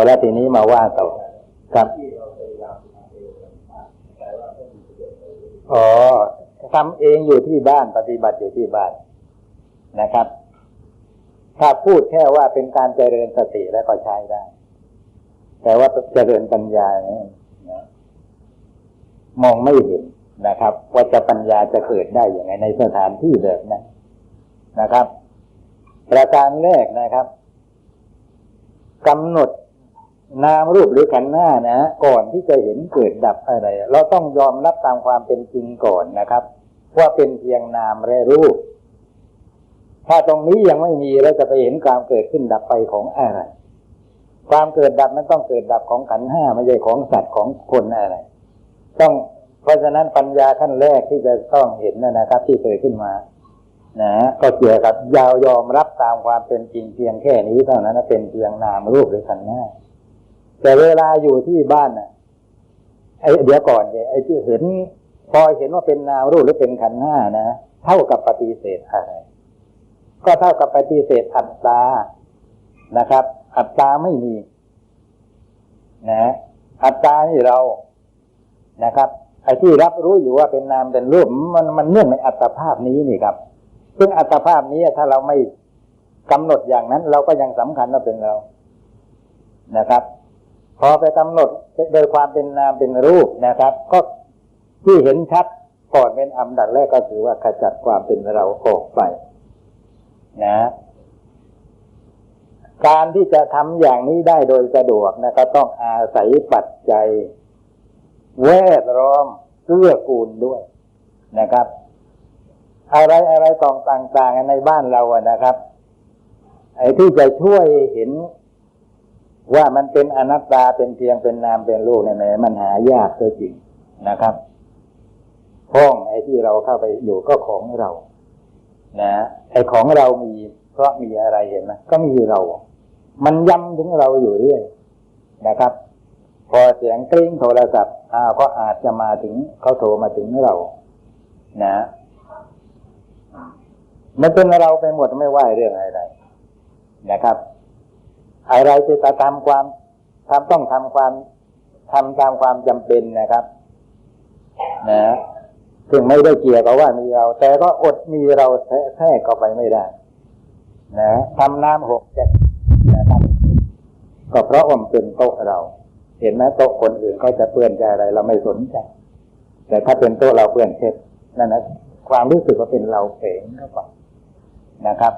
าแล้วทีนี้มาว่าต่อครับอ๋อทำเองอยู่ที่บ้านปฏิบัติอยู่ที่บ้านนะครับ ถ้าพูดแค่ว่าเป็นการเจริญสติแล้วก็ใช้ได้ แต่ว่าเจริญปัญญาเนี่ยนะมองไม่เห็นนะครับ ว่าจะปัญญาจะเกิดได้อย่างไรในสถานที่แบบนั้นนะครับ ประการแรกนะครับกำหนด นามรูปหรือขันธ์หน้านะก่อนที่จะเห็นเกิดดับอะไร เราต้องยอมรับตามความเป็นจริงก่อนนะครับ ว่าเป็นเพียงนามและรูป ถ้าตรงนี้ยังไม่มีเราจะไปเห็นความเกิดขึ้นดับไปของอะไร ความเกิดดับมันต้องเกิดดับของขันธ์ห้าไม่ใช่ของสัตว์ของคนอะไร ต้องเพราะฉะนั้นปัญญาขั้นแรกที่จะต้องเห็นนะครับ ที่เกิดขึ้นมานะก็เกี่ยวกับยาวยอมรับตามความเป็นจริงเพียงแค่นี้เท่านั้นเป็นเพียงนามรูปหรือขันธ์หน้า แต่เวลาอยู่ที่บ้านน่ะไอ้เดี๋ยวก่อนเนี่ยไอ้ที่เห็น พอเห็นว่าเป็นนามรูปหรือเป็นขันห้านะเท่ากับปฏิเสธอะไร ก็เท่ากับปฏิเสธอัตตานะครับ อัตตาไม่มี นะ อัตตานี่เรานะครับไอ้ที่รับรู้อยู่ว่าเป็นนามเป็นรูปมันมันเนื่องในอัตภาพนี้นี่ครับ ซึ่งอัตภาพนี้ถ้าเราไม่กำหนดอย่างนั้น เราก็ยังสำคัญว่าเป็นเรานะครับ พอไปกำหนดโดยความเป็นนามเป็นรูปนะครับ ก็ที่เห็นชัดก่อนเป็นอันดับแรกก็คือว่าขจัดความเป็นเราออกไป นะ การที่จะทำอย่างนี้ได้โดยสะดวกนะก็ต้องอาศัยปัจจัยแวดล้อมเกื้อกูลด้วยนะครับ อะไรอะไรตองต่างๆในบ้านเราอะนะครับ ไอ้ที่จะช่วยเห็น ว่ามันเป็นอนัตตาเป็นเพียงเป็นนามเป็นรูปเนี่ยมันหายากก็จริงนะครับห้องไอ้ที่เราเข้าไปอยู่ก็ของเรา นะไอ้ของเรามี เพราะมีอะไรเห็นไหมก็มีเรา มันย้ำถึงเราอยู่เรื่อยนะครับ พอเสียงกริ้งโทรศัพท์อ้าวก็อาจจะมาถึงเขาโทรมาถึงเรา นะมันเป็นเราไปหมดไม่ว่าเรื่องอะไรนะครับ อะไรจะทำความทำต้องทำความทำตามความจำเป็นนะครับนะซึ่งไม่ได้เกี่ยวกับว่ามีเรา แต่ก็อดมีเราแท้เข้าไปไม่ได้ นะทำน้ำหกเจ็ดนะครับก็เพราะว่ามันเป็นโต๊ะเรา เห็นไหมโต๊ะคนอื่นเขาจะเปื้อนใจอะไร เราไม่สนใจ แต่ถ้าเป็นโต๊ะเราเปื้อนเช็ดนั่นนะความรู้สึกว่าเป็นเราเองเข้าไปนะครับ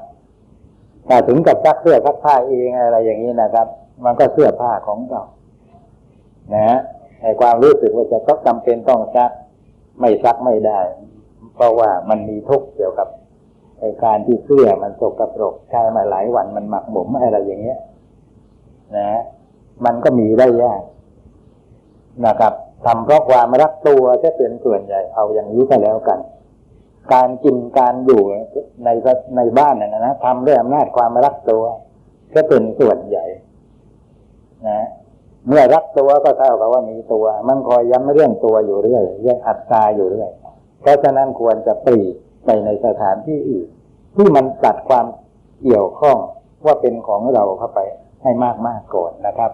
ถ้าถึงกับซักเสื้อซักผ้าเองอะไรอย่างนี้นะครับ มันก็เสื้อผ้าของเรานะในความรู้สึกว่าจะต้องจำเป็นต้องซัก ไม่ซักไม่ได้ เพราะว่ามันมีทุกข์เกี่ยวกับในการที่เสื้อมันสกปรกใช้มาหลายวันมันหมักหมมอะไรอย่างเงี้ย นะ มันก็มีได้ยากนะครับทำเพราะความรักตัวจะเป็นส่วนใหญ่เอาอย่างนี้ก็แล้วกัน การกินการอยู่ในในบ้านนะนะทำด้วยอำนาจความรักตัวก็เป็นส่วนใหญ่ นะเมื่อรักตัวก็เท่ากับว่ามีตัว มันคอยย้ำเรื่องตัวอยู่เรื่อยเรื่องอัตตาอยู่เรื่อยเพราะฉะนั้นควรจะปรีไปในสถานที่อื่น ที่มันตัดความเกี่ยวข้องว่าเป็นของเราเข้าไปให้มากมากก่อนนะครับ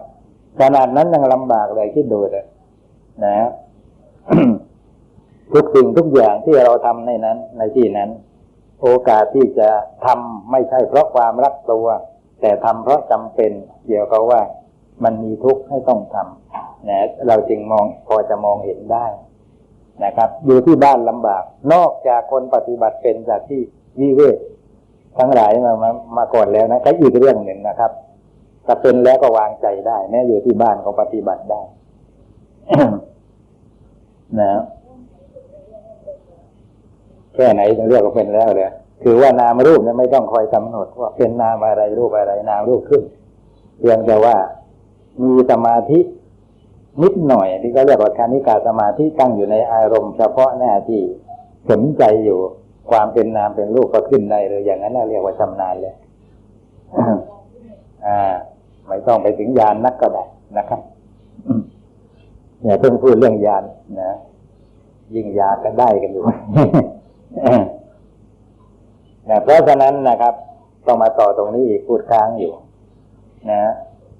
ขนาดนั้นยังลำบากเลยคิดดูเลยนะ ทุกสิ่งทุกอย่างที่เราทำในนั้น ในที่นั้น โอกาสที่จะทำไม่ใช่เพราะความรักตัว แต่ทำเพราะจำเป็นเกี่ยวกับว่ามันมีทุกข์ให้ต้องทำนะเราจึงมองพอจะมองเห็นได้นะครับ อยู่ที่บ้านลำบาก นอกจากคนปฏิบัติเป็นจากที่วิเวกทั้งหลายมามามาก่อนแล้วนะก็อีกเรื่องหนึ่งนะครับถ้าเป็นแล้วก็วางใจได้แม้อยู่ที่บ้านก็ปฏิบัติได้นะ ค่ไหนถึงเรียกว่าเป็นแล้วเลยคือว่านามรูปนั้นไม่ต้องคอยกำหนดว่าเป็นนามอะไรรูปอะไรนามรูปขึ้นเพียงแต่ว่ามีสมาธินิดหน่อยที่เขาเรียกว่าคานิกาสมาธิตั้งอยู่ในอารมณ์เฉพาะหน้าที่สนใจอยู่ความเป็นนามเป็นรูปก็ขึ้นได้เลยอย่างนั้นเรียกว่าชำนาญเลยอ่า ไม่ต้องไปถึงยานนักก็ได้นะครับอย่าเพิ่งพูดเรื่องยานนะ ยิ่งยาก็ได้กันอยู่ นะเพราะฉะนั้นนะครับ ต้องมาต่อตรงนี้อีกพูดค้างอยู่ นะ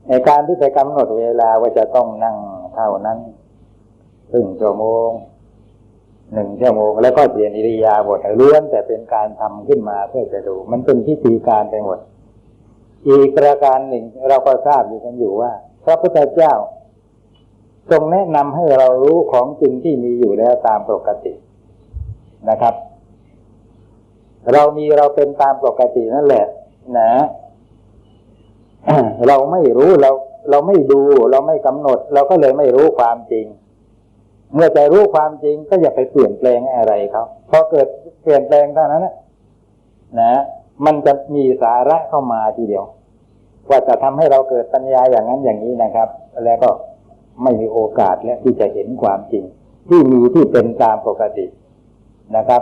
ในการที่ไปกำหนดเวลาว่าจะต้องนั่งเท่านั้นครึ่งชั่วโมงหนึ่งชั่วโมงแล้วก็เปลี่ยนอิริยาบถล้วนแต่เป็นการทำขึ้นมาเพื่อจะดู มันเป็นพิธีการไปหมด อีกประการหนึ่งเราก็ทราบอยู่กันอยู่ว่า พระพุทธเจ้า ทรงแนะนำให้เรารู้ของจริงที่มีอยู่แล้วตามปกตินะครับ เรามีเราเป็นตามปกตินั่นแหละ นะเราไม่รู้เรา เราไม่ดู เราไม่กำหนด เราก็เลยไม่รู้ความจริง เมื่อใจรู้ความจริงก็อย่าไปเปลี่ยนแปลงอะไรเขาพอเกิดเปลี่ยนแปลงเท่านั้นนะนะมันจะมีสาระเข้ามาทีเดียวว่าจะทำให้เราเกิดปัญญาอย่างนั้นอย่างนี้นะครับ แล้วก็ไม่มีโอกาสและที่จะเห็นความจริง ที่มีที่เป็นตามปกตินะครับ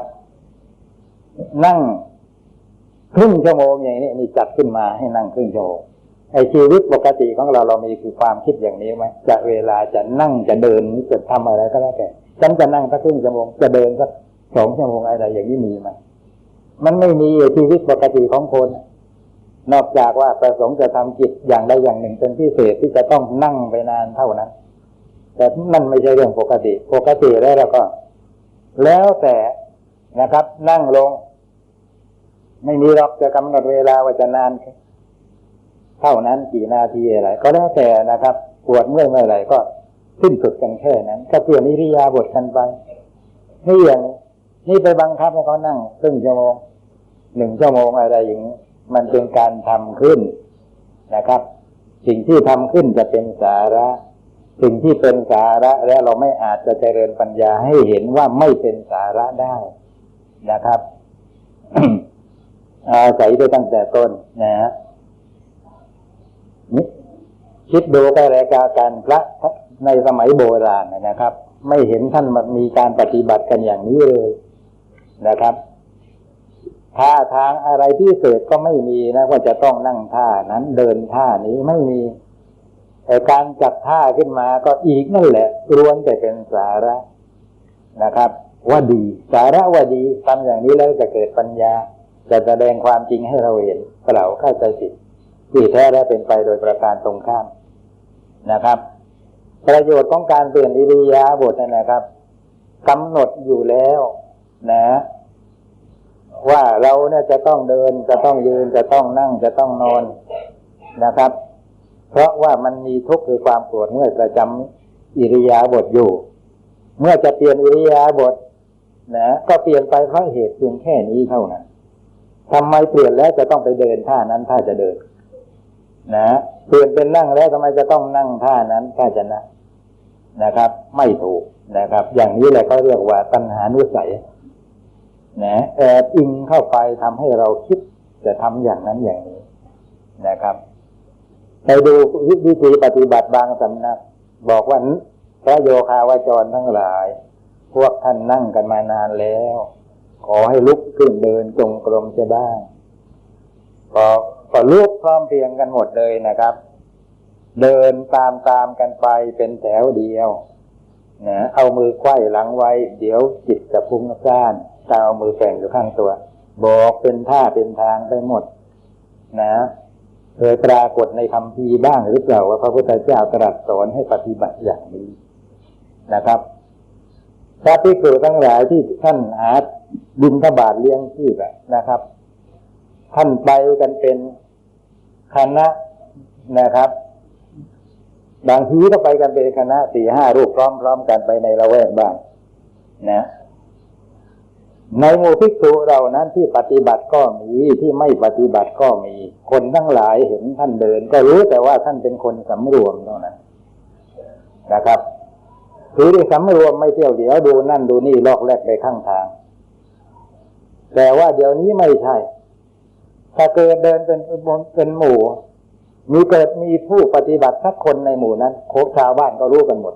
นั่งครึ่งชั่วโมงอย่างนี้นี่จัดขึ้นมาให้นั่งครึ่งชั่วโมงไอชีวิตปกติของเราเรามีคือความคิดอย่างนี้ไหมจะเวลาจะนั่งจะเดินจะทำอะไรก็แล้วแต่ฉันจะนั่งสักครึ่งชั่วโมงจะเดินสักสองชั่วโมงอะไรอย่างนี้มีไหมมันไม่มีชีวิตปกติของคน นอกจากว่าประสงค์จะทำกิจอย่างใดอย่างหนึ่งเป็นพิเศษที่จะต้องนั่งไปนานเท่านั้น แต่นั่นไม่ใช่เรื่องปกติ ปกติแล้วเราก็ แล้วแต่นะครับ นั่งลง ไม่มีหรอกจะกำหนดเวลาว่าจะนานเท่านั้นกี่นาทีอะไรก็แล้วแต่นะครับปวดเมื่อยเมื่อไรก็สิ้นสุดกันแค่นั้น ก็เปลี่ยนอิริยาบถกันไปนี่อย่างนี้นี่ไปบังคับให้เขานั่งครึ่งชั่วโมงหนึ่งชั่วโมงอะไรอย่างนี้มันเป็นการทำขึ้นนะครับ สิ่งที่ทำขึ้นจะเป็นสาระ สิ่งที่เป็นสาระแล้วเราไม่อาจจะเจริญปัญญาให้เห็นว่าไม่เป็นสาระได้นะครับ อาศัยได้ตั้งแต่ต้นนะฮะคิดดูก็รายการการพระในสมัยโบราณนะครับ ไม่เห็นท่านมีการปฏิบัติกันอย่างนี้เลยนะครับท่าทางอะไรพิเศษก็ไม่มีนะว่าจะต้องนั่งท่านั้นเดินท่านี้ไม่มีแต่การจัดท่าขึ้นมาก็อีกนั่นแหละรวนแต่เป็นสาระนะครับ ว่าดี สาระว่าดีทำอย่างนี้แล้วจะเกิดปัญญา จะแสดงความจริงให้เราเห็นเราเข้าใจผิดที่แท้และเป็นไปโดยประการตรงข้ามนะครับ ประโยชน์ของการเปลี่ยนอิริยาบถนะครับกำหนดอยู่แล้วนะ ว่าเราเนี่ยจะต้องเดินจะต้องยืนจะต้องนั่งจะต้องนอนนะครับ เพราะว่ามันมีทุกข์คือความปวดเมื่อยประจำอิริยาบถอยู่ เมื่อจะเปลี่ยนอิริยาบถนะก็เปลี่ยนไปเพราะเหตุเพียงแค่นี้เท่านั้น ทำไมเปลี่ยนแล้วจะต้องไปเดินท่านั้นถ้าจะเดิน นะเปลี่ยนเป็นนั่งแล้วทำไมจะต้องนั่งท่านั้นถ้าจะนั่งนะครับ ไม่ถูกนะครับ อย่างนี้แหละเขาเรียกว่าตัณหานุสัยนะแอบอิงเข้าไปทำให้เราคิดจะทำอย่างนั้นอย่างนี้นะครับไปดูวิธีปฏิบัติบางสำนัก บอกว่าพระโยคาวาจรทั้งหลาย พวกท่านนั่งกันมานานแล้ว ขอให้ลุก ขึ้นเดินจงกรมจะบ้างก็ก็ลุกพร้อมเพียงกันหมดเลยนะครับ เดินตามตามกันไปเป็นแถวเดียวนะเอามือไขว้หลังไว้ เดี๋ยวจิตจะพุ่งซ่านตาเอามือแฝงอยู่ข้างตัว บอกเป็นท่าเป็นทางไปหมด นะเคยปรากฏในคำพีบ้างหรือเปล่าว่าพระพุทธเจ้าตรัสสอนให้ปฏิบัติอย่างนี้นะครับ พระภิกษุทั้งหลายที่ท่านหาบินทบาทเลี้ยงที่แบบนะครับ ท่านไปกันเป็นคณะนะครับ บางทีก็ไปกันเป็นคณะสี่ห้ารูปพร้อมๆกันไปในละแวกบ้านนะในหมู่ภิกษุเรานั้นที่ปฏิบัติก็มีที่ไม่ปฏิบัติก็มี คนทั้งหลายเห็นท่านเดิน ก็รู้แต่ว่าท่านเป็นคนสำรวมเท่านั้นนะครับ คือได้สำรวมไม่เที่ยวเดี๋ยวดูนั่นดูนี่ลอกแลกไปข้างทาง แต่ว่าเดี๋ยวนี้ไม่ใช่ ถ้าเกิดเดินเป็นเป็นหมู่ มีเกิดมีผู้ปฏิบัติสักคนในหมู่นั้นโคชาวบ้านก็รู้กันหมด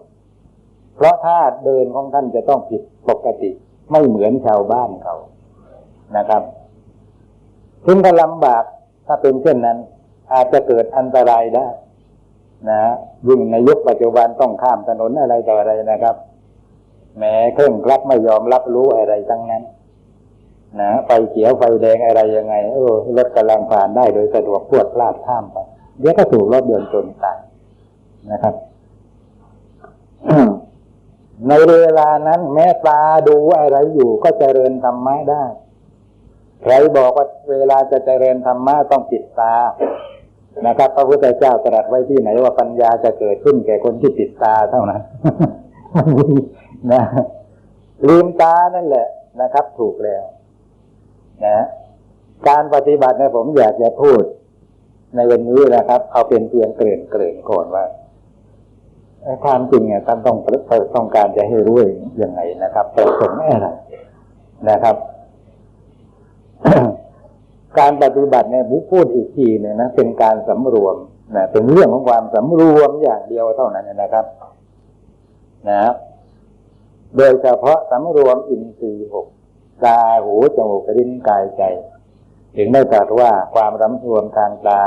เพราะถ้าเดินของท่านจะต้องผิดปกติ ไม่เหมือนชาวบ้านเขานะครับถึงก็ลำบากถ้าเป็นเช่นนั้น อาจจะเกิดอันตรายได้ นะยิ่งในยุคปัจจุบันต้องข้ามถนนอะไรต่ออะไรนะครับแม้เครื่องคลับไม่ยอมรับรู้อะไรทั้งนั้นนะไฟเขียวไฟแดงอะไรยังไง เออรถกำลังผ่านได้โดยสะดวกพวดพลาดข้ามไปเดี๋ยวก็ถูกรถยนต์ชนตายนะครับในเวลานั้น แม้ตาดูอะไรอยู่ก็เจริญธรรมะได้ ใครบอกว่าเวลาจะเจริญธรรมะต้องปิดตา นะครับ พระพุทธเจ้าตรัสไว้ที่ไหนว่าปัญญาจะเกิดขึ้นแก่คนที่ปิดตาเท่านั้นนะลืมตานั่นแหละนะครับ ถูกแล้ว นะ การปฏิบัติเนี่ยผมอยากจะพูด ในวันนี้นะครับ เอาเป็นเพียงเกริ่นเกริ่นก่อนว่าความจริงเนี่ยท่านต้องต้องการจะให้รู้ยังไงนะครับประสงค์อะไรนะครับ การปฏิบัติเนี่ยผมพูดอีกทีเนี่ยนะเป็นการสำรวมนะเป็นเรื่องของความสำรวมอย่างเดียวเท่านั้นนะครับ นะโดยเฉพาะสำรวมอินทรีย์หกตาหูจมูกลิ้นกายใจ ถึงได้ตรัสว่าความรำรวมทางตา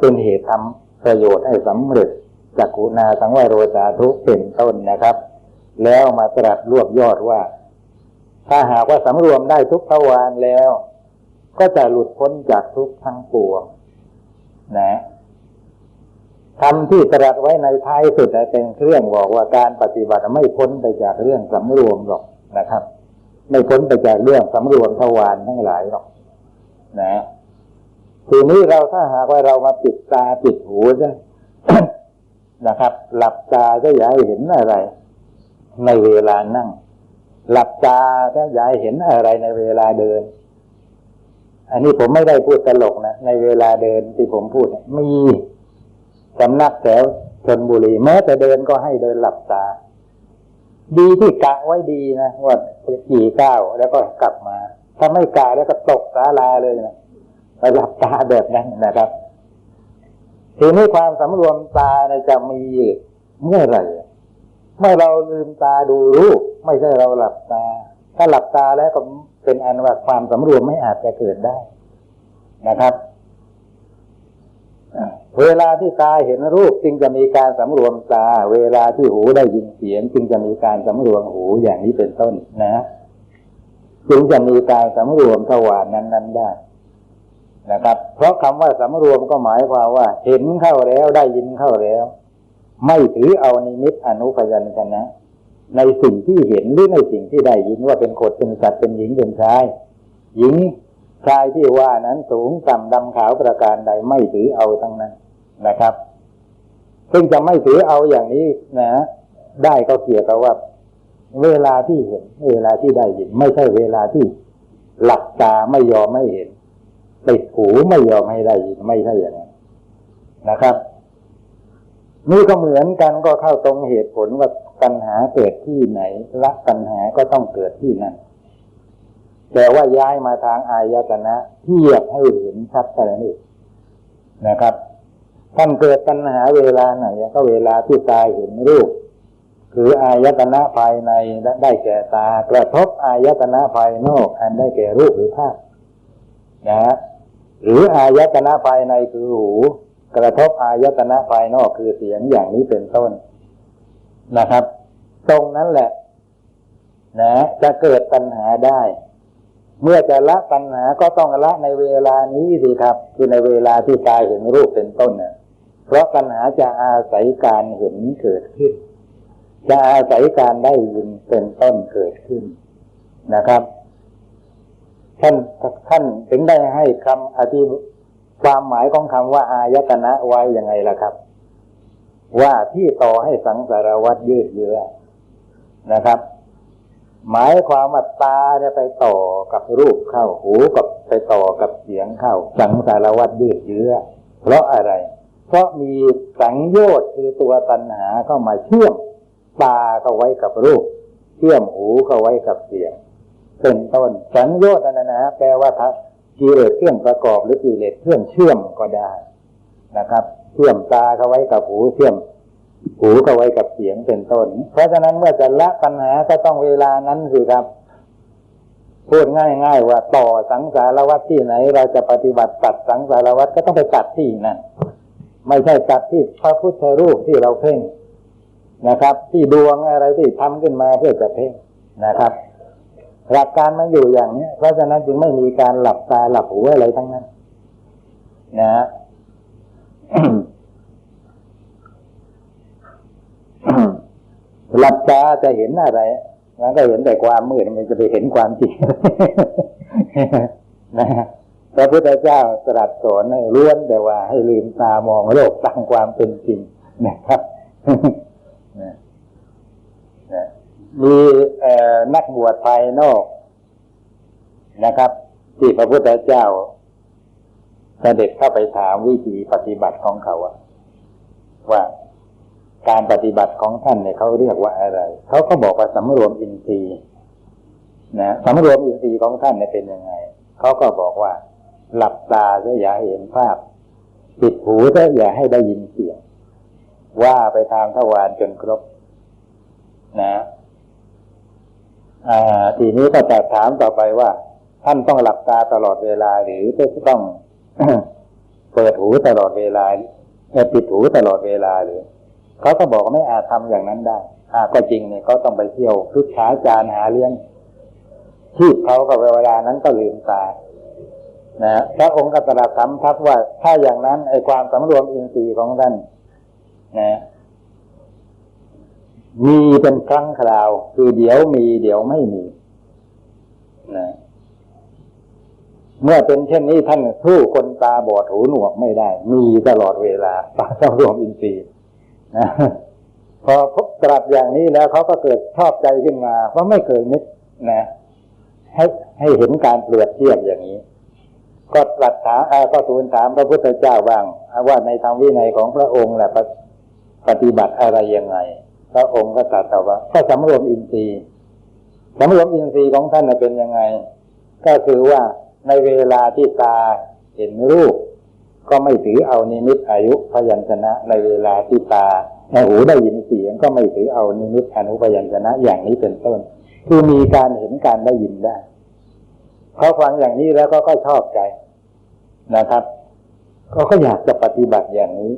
เป็นเหตุทำประโยชน์ให้สำเร็จจักขุนาสังวโรสาทุเป็นต้นนะครับ แล้วมาตรัสรวบยอดว่า ถ้าหากว่าสำรวมได้ทุกทวารแล้ว ก็จะหลุดพ้นจากทุกทั้งปวงนะคำที่ตรัสไว้ในท้ายสุดเป็นเครื่องบอกว่าการปฏิบัติไม่พ้นไปจากเรื่องสำรวมหรอกนะครับ ไม่พ้นไปจากเรื่องสำรวมทวารทั้งหลายหรอกนะทีนี้เราถ้าหากว่าเรามาปิดตาปิดหูซะนะครับ หลับตาก็อย่าให้เห็นอะไร ในเวลานั่ง หลับตาก็อย่าให้เห็นอะไรในเวลาเดิน อันนี้ผมไม่ได้พูดตลกนะ ในเวลาเดินที่ผมพูดมีสำนักแถวชนบุรี แม้แต่เดินก็ให้เดินหลับตา ดีที่กะไว้ดีนะว่ากี่ก้าวแล้วก็กลับมา ถ้าไม่กะแล้วก็ตกศาลาเลยนะไปหลับตาแบบนั้นนะครับทีนี้ความสำรวมตาจะมีเมื่อไหร่เมื่อเราลืมตาดูรูป ไม่ใช่เราหลับตา ถ้าหลับตาแล้วก็ เป็นอันว่าความสำรวมไม่อาจจะเกิดได้นะครับเวลาที่ตาเห็นรูปจึงจะมีการสำรวมตา เวลาที่หูได้ยินเสียง จึงจะมีการสำรวมหูอย่างนี้เป็นต้นนะ จึงจะมีการสำรวมทวารนั้น ๆได้นะครับ เพราะคำว่าสำรวมก็หมายความว่า เห็นเข้าแล้วได้ยินเข้าแล้ว ไม่ถือเอานิมิตอนุพยัญชนะ ในสิ่งที่เห็นหรือในสิ่งที่ได้ยินว่าเป็นขดเป็นสัตว์เป็นหญิงเป็นชาย หญิงชายที่ว่านั้นสูงต่ำดำขาวประการใดไม่ถือเอาทั้งนั้นนะครับ ซึ่งจะไม่ถือเอาอย่างนี้นะ ได้ก็เกี่ยวกับว่า เวลาที่เห็น เวลาที่ได้ยิน ไม่ใช่เวลาที่หลับตาไม่ยอมไม่เห็นติดหูไม่ยอมให้ได้ยินไม่ใช่อย่างนั้นนะครับนี่ก็เหมือนกันก็เข้าตรงเหตุผลว่า ปัญหาเกิดที่ไหนละปัญหาก็ต้องเกิดที่นั่นแต่ว่าย้ายมาทางอายตนะเทียบให้เห็นชัดแค่นี้นะครับ ท่านเกิดปัญหาเวลาไหนก็เวลาที่ตาเห็นรูป คืออายตนะภายในได้แก่ตากระทบอายตนะภายนอก อันได้แก่รูปหรือภาพนะหรืออายตนะภายในคือหู กระทบอายตนะภายนอกคือเสียงอย่างนี้เป็นต้น นะครับ ตรงนั้นแหละ นะ จะเกิดปัญหาได้ เมื่อจะละปัญหาก็ต้องละในเวลานี้สิครับ คือในเวลาที่ตาเห็นรูปเป็นต้นเนี่ยเพราะปัญหาจะอาศัยการเห็นเกิดขึ้น จะอาศัยการได้ยินเป็นต้นเกิดขึ้นนะครับ ท่านท่านถึงได้ให้คำอธิความหมายของคำว่าอายตนะไว้ยังไงล่ะครับ ว่าที่ต่อให้สังสารวัตรยืดเยื้อนะครับ หมายความว่าตาจะไปต่อกับรูปเข้าหูกับไปต่อกับเสียงเข้า สังสารวัตรยืดเยื้อ เพราะอะไร เพราะมีสังโยชน์คือตัวตัณหาเข้ามาเชื่อมตาเข้าไว้กับรูป เชื่อมหูเข้าไว้กับเสียงเป็นต้นสังโยชน์นั่นนะแปลว่าทักิเลสเครื่องประกอบหรือกิเลสเครื่องเชื่อมก็ได้ นะครับเชื่อมตาเข้าไว้กับหูเชื่อมหูเข้าไว้กับเสียงเป็นต้น เพราะฉะนั้นเมื่อจะละปัญหาก็ต้องเวลานั้นสิครับพูดง่าย ๆ ว่าต่อสังสารวัตที่ไหน เราจะปฏิบัติตัดสังสารวัตก็ต้องไปตัดที่นั่นไม่ใช่จัดที่พระพุทธรูปที่เราเพ่งนะครับ ที่ดวงอะไรที่ทำขึ้นมาเพื่อจะเพ่งนะครับหลักการมันอยู่อย่างนี้เพราะฉะนั้นจึงไม่มีการหลับตาหลับหูอะไรทั้งนั้น นะ หลับตาจะเห็นอะไรมันก็เห็นแต่ความมืดมันจะไปเห็นความจริงนะพระพุทธเจ้าตรัสสอนให้ล้วนแต่ว่า ให้ลืมตามองโลกตามความเป็นจริงนะครับมีนักบวชภายนอกนะครับ ที่พระพุทธเจ้า เด็จเข้าไปถามวิธีปฏิบัติของเขาว่าการปฏิบัติของท่านเนี่ยเขาเรียกว่าอะไร เขาก็บอกว่าสำรวมอินทรีย์นะสำรวมอินทรีย์ของท่านเนี่ยเป็นยังไง เขาก็บอกว่า หลับตาจะอย่าเห็นภาพ ปิดหูจะอย่าให้ได้ยินเสียง ว่าไปทางทวารจนครบ นะอ่าทีนี้ก็จะถามต่อไปว่า ท่านต้องหลับตาตลอดเวลาหรือจะต้อง เปิดหูตลอดเวลาปิดหูตลอดเวลาหรือเขาก็บอกไม่อาจทำอย่างนั้นได้อาก็จริงเนี่ยเขาต้องไปเที่ยวพุกขาจานหาเลี้ยงชีพเขากับเวลานั้นก็ลืมตานะพระองค์ก็ตรัสซ้ำครับว่าถ้าอย่างนั้นไอ้ความสำรวมอินทรีย์ของท่านนะมีเป็นครั้งคราว คือเดี๋ยวมีเดี๋ยวไม่มีนะ เมื่อเป็นเช่นนี้ท่านสู้คนตาบอดหูหนวกไม่ได้ มีตลอดเวลาตาสำรวมอินทรีย์นะพอพบตรัสอย่างนี้แล้วเขาก็เกิดชอบใจขึ้นมา เพราะไม่เคยนึกนะให้ให้เห็นการเปรียบเทียบอย่างนี้ ก็ตรัสถามก็ทูลถามพระพุทธเจ้าบ้างว่าในธรรมวินัยของพระองค์แหละปฏิบัติอะไรยังไง พระองค์ก็ตรัสตอบว่าก็สำรวมอินทรีย์สำรวมอินทรีย์ของท่านเป็นยังไง ก็คือว่า ในเวลาที่ตาเห็นรูป ก็ไม่ถือเอานิมิตอายุพยัญชนะ ในเวลาที่ตาในหูได้ยินเสียง ก็ไม่ถือเอานิมิตอนุพยัญชนะอย่างนี้เป็นต้น คือมีการเห็นการได้ยินได้เขาฟังอย่างนี้แล้วก็ก็ชอบใจนะครับเขาก็อยากจะปฏิบัติอย่างนี้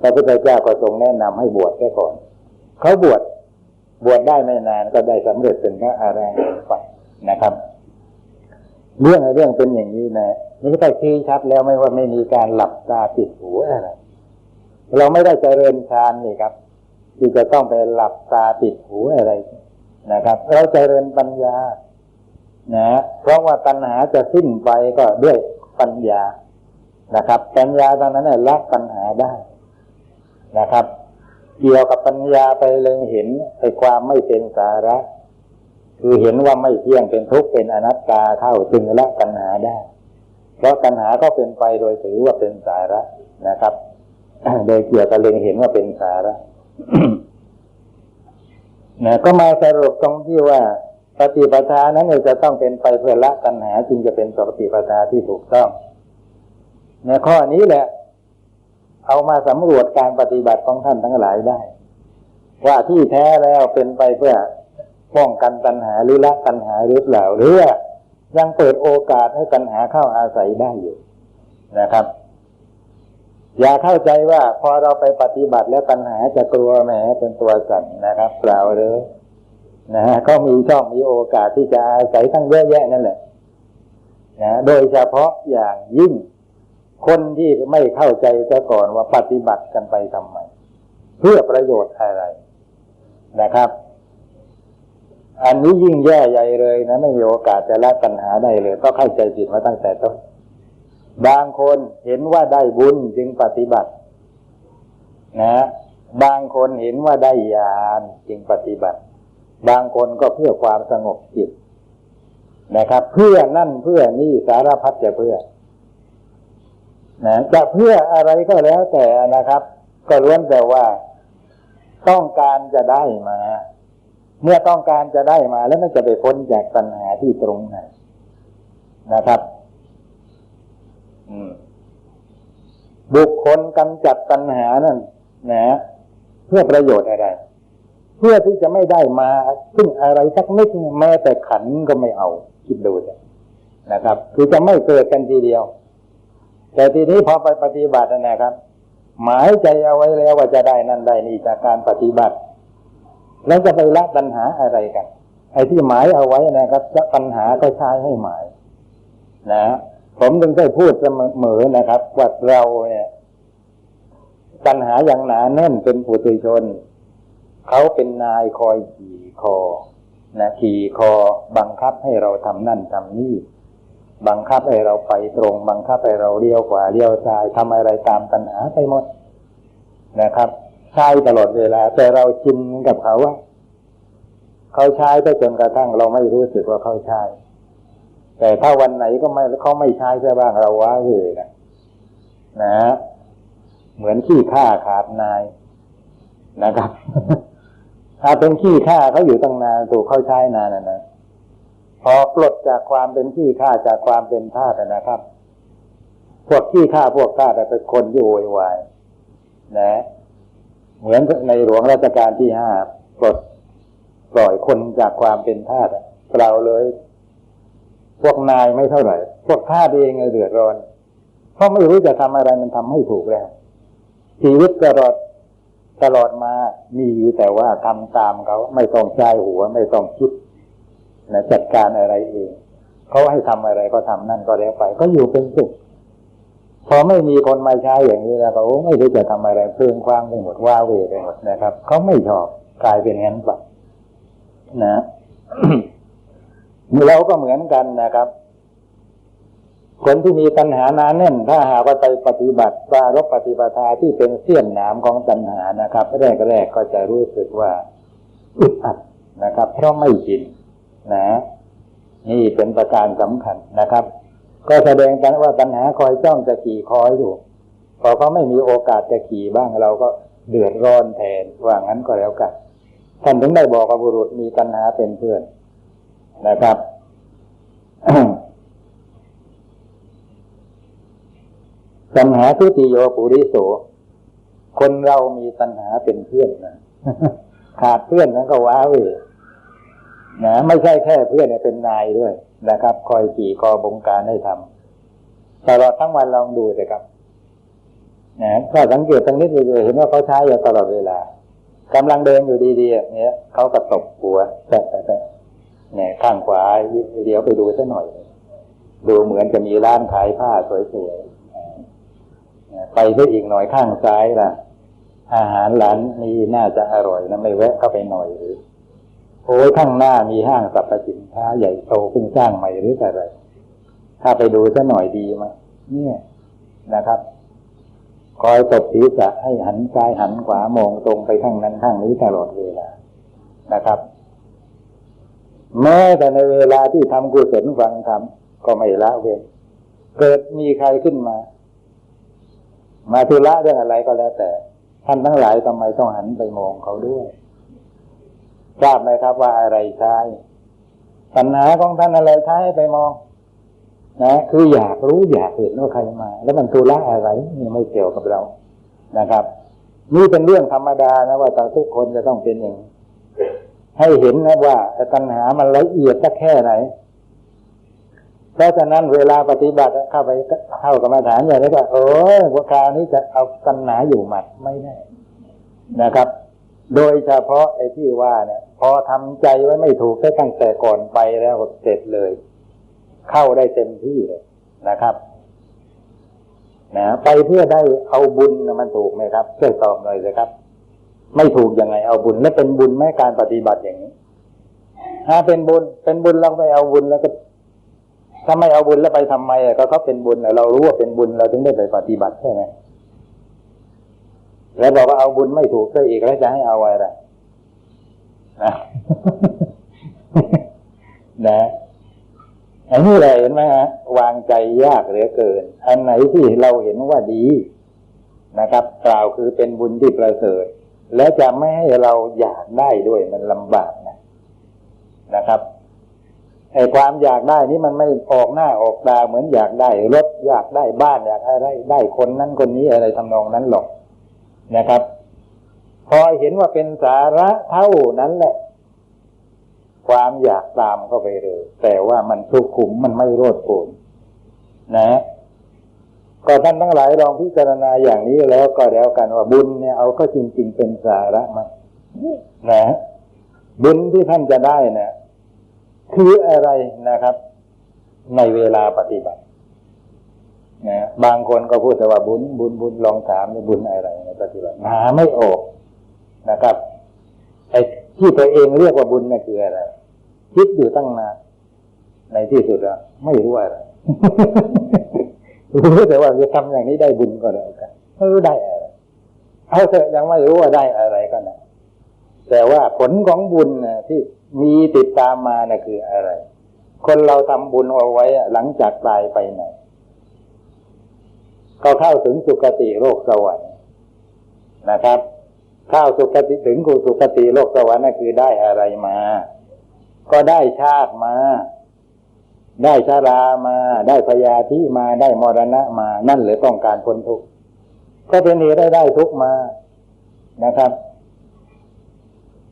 พระพุทธเจ้าก็ทรงแนะนำให้บวชแค่ก่อน เขาบวชบวชได้ไม่นานก็ได้สำเร็จเป็นพระอารหันต์ไปนะครับ เรื่องเรื่องเป็นอย่างนี้นะนี่ก็ชี้ชัดแล้วไม่ว่าไม่มีการหลับตาปิดหูอะไรเราไม่ได้เจริญฌานนี่ครับ ที่จะต้องไปหลับตาปิดหูอะไรนะครับ เราเจริญปัญญา นะ เพราะว่าปัญหาจะสิ้นไปก็ด้วยปัญญานะครับ ปัญญาตอนนั้นเนี่ยละปัญหาได้นะครับ เกี่ยวกับปัญญาไปเลยเห็นไอ้ความไม่เป็นสาระ คือเห็นว่าไม่เที่ยงเป็นทุกข์เป็นอนัตตาเข้าจึงละปัญหาได้ เพราะปัญหาก็เป็นไปโดยถือว่าเป็นสาระนะครับ โดยเกี่ยวกับเล็งเห็นว่าเป็นสาระนะก็มาสรุปตรงที่ว่าปฏิปทานั้นจะต้องเป็นไปเพื่อละตัณหาจึงจะเป็นปฏิปทาที่ถูกต้องในข้อนี้แหละ เอามาสำรวจการปฏิบัติของท่านทั้งหลายได้ ว่าที่แท้แล้วเป็นไปเพื่อ ป้องกันตัณหาหรือละตัณหาหรือเปล่าหรือยังเปิดโอกาสให้ปัญหาเข้าอาศัยได้อยู่นะครับ อย่าเข้าใจว่าพอเราไปปฏิบัติแล้วปัญหาจะกลัวแหมเป็นตัวสั่นนะครับ เปล่าเลยนะฮะก็มีช่องมีโอกาสที่จะอาศัยทั้งเยอะแยะนั่นแหละนะโดยเฉพาะอย่างยิ่งคนที่ไม่เข้าใจซะก่อนว่าปฏิบัติกันไปทำไม เพื่อประโยชน์อะไรนะครับ อันนี้ยิ่งแย่ใหญ่เลยนะไม่มีโอกาสจะละปัญหาได้เลย ก็เข้าใจผิดมาตั้งแต่ต้นบางคนเห็นว่าได้บุญจึงปฏิบัติ นะ บางคนเห็นว่าได้ญาณจึงปฏิบัติ บางคนก็เพื่อความสงบจิตนะครับ เพื่อนั่นเพื่อนี่สารพัดจะเพื่อนะจะเพื่ออะไรก็แล้วแต่นะครับ ก็ล้วนแต่ว่า ต้องการจะได้มา เมื่อต้องการจะได้มาแล้วมันจะไปพ้นจากปัญหาที่ตรงไหนนะครับบุคคลกำจัดปัญหานั่นนะเพื่อประโยชน์อะไร เพื่อที่จะไม่ได้มา ซึ่งอะไรสักนิดแม้แต่ขันก็ไม่เอา คิดดูนะครับ คือจะไม่เกิดกันทีเดียว แต่ทีนี้พอไปปฏิบัตินะครับ หมายใจเอาไว้แล้วว่าจะได้นั่นได้นี่จากการปฏิบัติ แล้วจะไปละปัญหาอะไรกัน ไอ้ที่หมายเอาไว้นะครับจะปัญหาก็ใช้ให้หมาย นะผมถึงได้พูดเสมอนะครับว่าเราเนี่ยตัณหาอย่างหนาแน่นเป็นปุถุชน เขาเป็นนายคอยขี่คอนะขี่คอบังคับให้เราทำนั่นทำนี่ บังคับให้เราไปตรง บังคับให้เราเลี้ยวขวาเลี้ยวซ้ายทำอะไรตามตัณหาไปหมดนะครับ ใช้ตลอดเวลา แต่เราชินกับเขาว่า เขาใช้ไปจนกระทั่งเราไม่รู้สึกว่าเขาใช้แต่ถ้าวันไหนก็ไม่เขาไม่ใช้ใช่บ้างเราว้าเลยนะนะ เหมือนขี้ข้าขาดนายนะครับ ถ้าเป็นขี้ข้าเขาอยู่ตั้งนานถูกเขาใช้นานนะนะพอปลดจากความเป็นขี้ข้าจากความเป็นทาสนะครับ พวกขี้ข้าพวกทาสเป็นคนที่โวยวายนะ เหมือนในหลวงรัชกาลที่ห้าปลดปล่อยคนจากความเป็นทาสเปล่าเลย พวกนายไม่เท่าไหร่ พวกทาสเองเดือดร้อน เพราะไม่รู้จะทำอะไรมันทำให้ถูกแล้วชีวิตตลอดตลอดมามีแต่ว่าทำตามเขาไม่ต้องใช้หัว ไม่ต้องคิดนะจัดการอะไรเองเขาให้ทำอะไรก็ทำนั่นก็แล้วไป ก็อยู่เป็นสุข พอไม่มีคนมาใช้อย่างนี้แล้วก็ไม่รู้จะทำอะไรเพื่องคว้างไปหมดว่าเวไปหมดนะครับเขาไม่ชอบกลายเป็นงั้นไปนะเราก็เหมือนกันนะครับ คนที่มีปัญหานาแน่น ถ้าหากว่าไปปฏิบัติปรารบปฏิปทาที่เป็นเสี้ยนหนามของปัญหานะครับ แรกๆก็จะรู้สึกว่าอึดอัดนะครับ เพราะไม่ชินนะ นี่เป็นประการสำคัญนะครับ ก็แสดงกันว่าปัญหาคอยจ้องจะขี่คอยอยู่ พอเขาไม่มีโอกาสจะขี่บ้างเราก็เดือดร้อนแทนว่างั้นก็แล้วกันท่านถึงได้บอกกับบุรุษมีปัญหาเป็นเพื่อนนะครับปัญหาทุติโยปุริโส คนเรามีปัญหาเป็นเพื่อนนะขาดเพื่อนนั้นก็ว้าเวนะไม่ใช่แค่เพื่อนเนี่ยเป็นนายด้วยนะครับ คอยขี่คอบงการให้ทำตลอดทั้งวันลองดูเลยครับนะถ้าสังเกตตรงนี้เลยเห็นว่าเขาใช้อยู่ตลอดเวลากำลังเดินอยู่ดีๆเนี่ยเขาก็ตบหัวแต่แต่เนี่ยข้างขวาเดี๋ยวไปดูสักหน่อย ดูเหมือนจะมีร้านขายผ้าสวยๆไปได้อีกหน่อยข้างซ้ายล่ะ อาหารร้านนี้น่าจะอร่อยนะไม่แวะเข้าไปหน่อยหรือ โอ้ยข้างหน้ามีห้างสรรพสินค้าใหญ่โตเพิ่งสร้างใหม่หรืออะไร ถ้าไปดูสักหน่อยดีไหมเนี่ยนะครับ คอยตบศีรษะให้หันซ้ายหันขวามองตรงไปข้างนั้นข้างนี้ตลอดเวลานะครับ แม้แต่ในเวลาที่ทำกุศลฟังธรรมก็ไม่ละเว้นเกิดมีใครขึ้นมา มาธุระเรื่องอะไรก็แล้วแต่ท่านทั้งหลายทำไมต้องหันไปมองเขาด้วย ทราบไหมครับว่าอะไรใช้ปัญหาของท่านอะไรใช้ไปมองนะคืออยากรู้อยากเห็นว่าใครมา แล้วมันธุระอะไรนี่ไม่เกี่ยวกับเรานะครับ นี่เป็นเรื่องธรรมดานะว่าทุกคนจะต้องเป็นอย่างให้เห็นนะว่าปัญหามันละเอียดสักแค่ไหน เพราะฉะนั้นเวลาปฏิบัติเข้าไปเข้ากรรมฐานอย่างนี้ก็เออว่าคราวนี้จะเอาปัญหาอยู่หมัดไม่ได้นะครับ โดยเฉพาะไอ้ที่ว่าเนี่ย พอทำใจไว้ไม่ถูกได้ตั้งแต่ก่อนไปแล้วเสร็จเลย เข้าได้เต็มที่เลยนะครับนะไปเพื่อได้เอาบุญมันถูกไหมครับช่วยตอบหน่อยเลยครับ ไม่ถูกยังไงเอาบุญและเป็นบุญแม้การปฏิบัติอย่างนี้ ถ้าเป็นบุญ เป็นบุญเราไปเอาบุญแล้วก็ถ้าไม่เอาบุญแล้วไปทำไมอะก็เขาเป็นบุญเรารู้ว่าเป็นบุญเราถึงได้ไปปฏิบัติใช่ไหมแล้วบอกว่าเอาบุญไม่ถูกก็อีกแล้วจะให้เอาอะไร นะนะอันนี้แหละเห็นไหมฮะวางใจยากเหลือเกิน อันไหนที่เราเห็นว่าดีนะครับ กล่าวคือเป็นบุญที่ประเสริฐ และจะไม่ให้เราอยากได้ด้วยมันลำบากนะนะครับไอ้ความอยากได้นี่มันไม่ออกหน้าออกตาเหมือนอยากได้รถอยากได้บ้านอยากได้ได้คนนั้นคนนี้อะไรทำนองนั้นหรอกนะครับ พอเห็นว่าเป็นสาระเท่านั้นแหละ ความอยากตามเข้าไปเลย แต่ว่ามันสุขุมมันไม่โรดโผนนะก็ท่านทั้งหลายลองพิจารณาอย่างนี้แล้วก็แล้วกันว่าบุญเนี่ยเอาก็จริง ๆ เป็นสาระมานะบุญที่ท่านจะได้นี่ยคืออะไรนะครับ ในเวลาปฏิบัตินะบางคนก็พูดแต่ว่าบุญบุญบุญลองถามในบุญอะไรในปฏิบัติหาไม่ออก นะครับไอ้ที่ตัวเองเรียกว่าบุญนี่คืออะไร คิดอยู่ตั้งนานในที่สุดอะไม่รู้อะไรรู้แต่ว่าจะทำอย่างนี้ได้บุญก็แล้วกันไม่รู้ได้อะไรเอาเถอะยังไม่รู้ว่าได้อะไรก็นะแต่ว่าผลของบุญนะที่มีติดตามมานะคืออะไร คนเราทำบุญเอาไว้หลังจากตายไปไหนก็เข้าถึงสุคติโลกสวรรค์นะครับ เข้าสุคติถึงกูสุคติโลกสวรรค์นั่นคือได้อะไรมา ก็ได้ชาติมา ได้ชารามา ได้พยาธิมาได้มรณะมา นั่นหรือต้องการพ้นทุกข์ก็เป็นเหตุได้ได้ทุกข์มานะครับ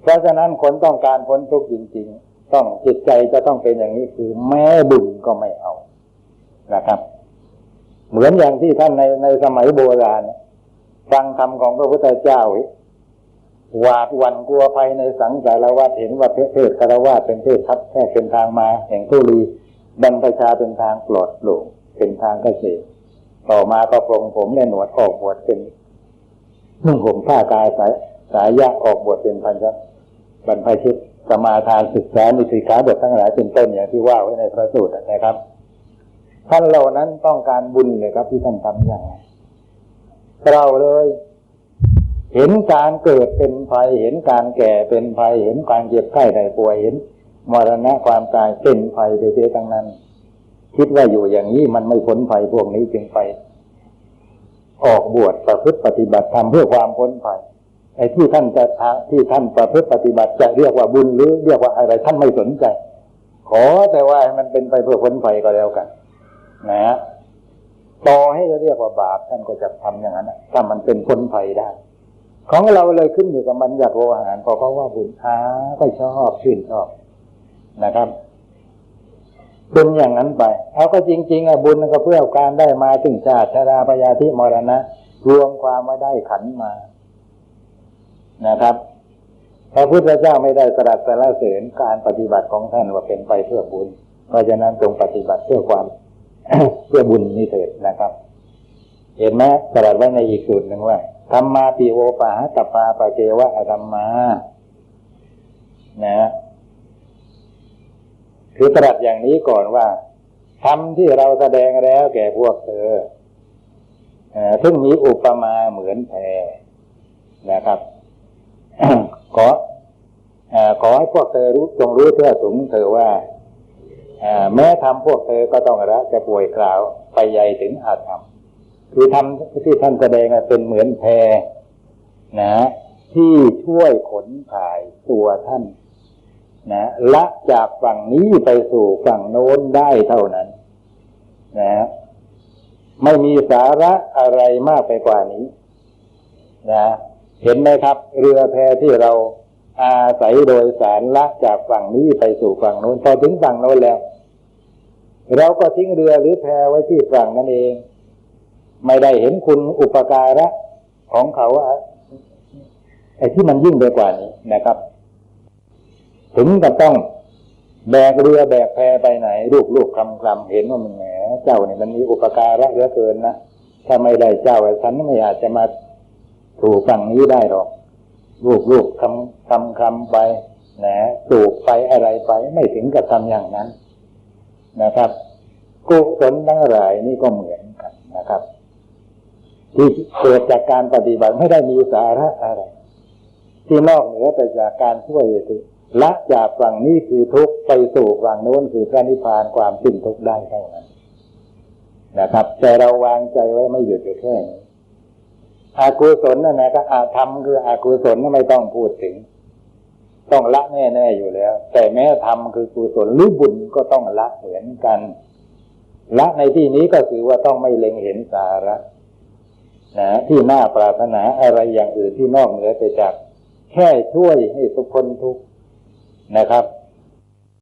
เพราะฉะนั้นคนต้องการพ้นทุกข์จริง ๆ ต้องจิตใจจะต้องเป็นอย่างนี้คือ แม้บุญก็ไม่เอานะครับ เหมือนอย่างที่ท่านในในสมัยโบราณฟังคำของพระพุทธเจ้า หวาดหวั่นกลัวภัยในสังสารวัฏเห็นว่าเพศคารวะเป็นเพศทับแค่เป็นทางมาแห่งทุลีบรรพชาเป็นทางปลอดโปร่งเป็นทางเกษตรต่อมาก็ปรงผมและหนวดออกบวชเป็นนุ่งห่มผ้ากายสายสายยะออกบวชเป็นพันธบรรพชิตสมาทานศึกษาในสิกขาบททั้งหลายเป็นต้นอย่างที่ว่าไว้ในพระสูตรนะครับท่านเหล่านั้นต้องการบุญเลยครับที่ท่านทำอย่างไรเราเลย เห็นการเกิดเป็นภัย เห็นการแก่เป็นภัย เห็นการเจ็บไข้ได้ป่วยเห็นมรณะความตายเป็นภัยเด็ดๆทั้งนั้น คิดว่าอยู่อย่างนี้มันไม่พ้นภัยพวกนี้จึงไป ออกบวชประพฤติปฏิบัติทำเพื่อความพ้นภัยไอ้ที่ท่านจะที่ท่านประพฤติปฏิบัติจะเรียกว่าบุญหรือเรียกว่าอะไรท่านไม่สนใจ ขอแต่ว่ามันเป็นไปเพื่อพ้นภัยก็แล้วกัน นะฮะต่อให้จะเรียกว่าบาปท่านก็จะทำอย่างนั้นถ้ามันเป็นพ้นภัยได้ ของเราเลยขึ้นอยู่กับมันอยากโวหารพอเขาว่าบุญอาก็ชอบชื่นชอบนะครับเป็นอย่างนั้นไปเอาก็จริง ๆอะบุญก็เพื่อการได้มาถึงชาติชราพยาธิมรณะ รวมความมาได้ขันมานะครับพระพุทธเจ้าไม่ได้สลัดสละเสริญการปฏิบัติของท่านว่าเป็นไปเพื่อบุญ เพราะฉะนั้นจงปฏิบัติเพื่อความเพื่อบุญนี่เถิดนะครับ เห็นไหมสลัดไว้ในอีกสูตรหนึ่งว่า ธรรมาปิโอปาหตปาปะเกวะอธรรมา นะคือตรัสอย่างนี้ก่อนว่าทำที่เราแสดงแล้วแก่พวกเธอซึ่งมีอุปมาเหมือนแพนะครับ ขอขอให้พวกเธอรู้จงรู้เพื่อสูงเธอว่าแม้ทำพวกเธอก็ต้องละจะป่วยกล่าวไปใหญ่ถึงอาธรรม คือทำที่ท่านแสดงเป็นเหมือนแพนะ ที่ช่วยขนถ่ายตัวท่านนะละจากฝั่งนี้ไปสู่ฝั่งโน้นได้เท่านั้น นะ ไม่มีสาระอะไรมากไปกว่านี้ นะ เห็นไหมครับ เรือแพที่เราอาศัยโดยสารละจากฝั่งนี้ไปสู่ฝั่งโน้นพอถึงฝั่งโน้นแล้ว เราก็ทิ้งเรือหรือแพไว้ที่ฝั่งนั่นเอง ไม่ได้เห็นคุณอุปการะของเขาไอ้ที่มันยิ่งไปกว่านี้นะครับ ถึงกับต้องแบกเรือแบกแพไปไหน ลูกลูกคำคำเห็นว่ามันแหมเจ้าเนี่ยมันมีอุปการะเหลือเกินนะถ้าไม่ได้เจ้าฉันไม่อาจจะมาถูกฝั่งนี้ได้หรอก ลูกลูกคำคำคำไปนะสูบไปอะไรไปไม่ถึงกับทำอย่างนั้นนะครับกุศลทั้งหลายนี่ก็เหมือนกันนะครับ ที่เกิดจากการปฏิบัติไม่ได้มีสาระอะไร ที่นอกเหนือไปจากการช่วยสิละจากฝั่งนี้คือทุกไปสู่ฝั่งโน้นคือพระนิพพานความสิ้นทุกได้เท่านั้นนะครับ แต่เราวางใจไว้ไม่หยุดอยู่แค่นี้อากุศลนั่นแหละก็อาธรรมคืออากุศลนั่นไม่ต้องพูดถึง ต้องละแน่ๆอยู่แล้ว แต่แม้ธรรมคือกุศลหรือบุญก็ต้องละเหมือนกัน ละในที่นี้ก็คือว่าต้องไม่เล็งเห็นสาระ นะที่น่าปรารถนาอะไรอย่างอื่นที่นอกเหนือไปจาก แค่ช่วยให้สุคนทุกนะครับ